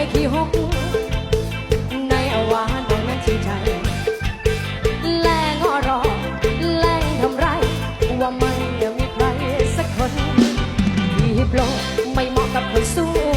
ไม่ขี้หกในอวานตรงนั้นชื่อใจแรงอรอแรงทำไร ว่าไม่มีใครสักคนที่โปรไม่เหมาะกับคนสู้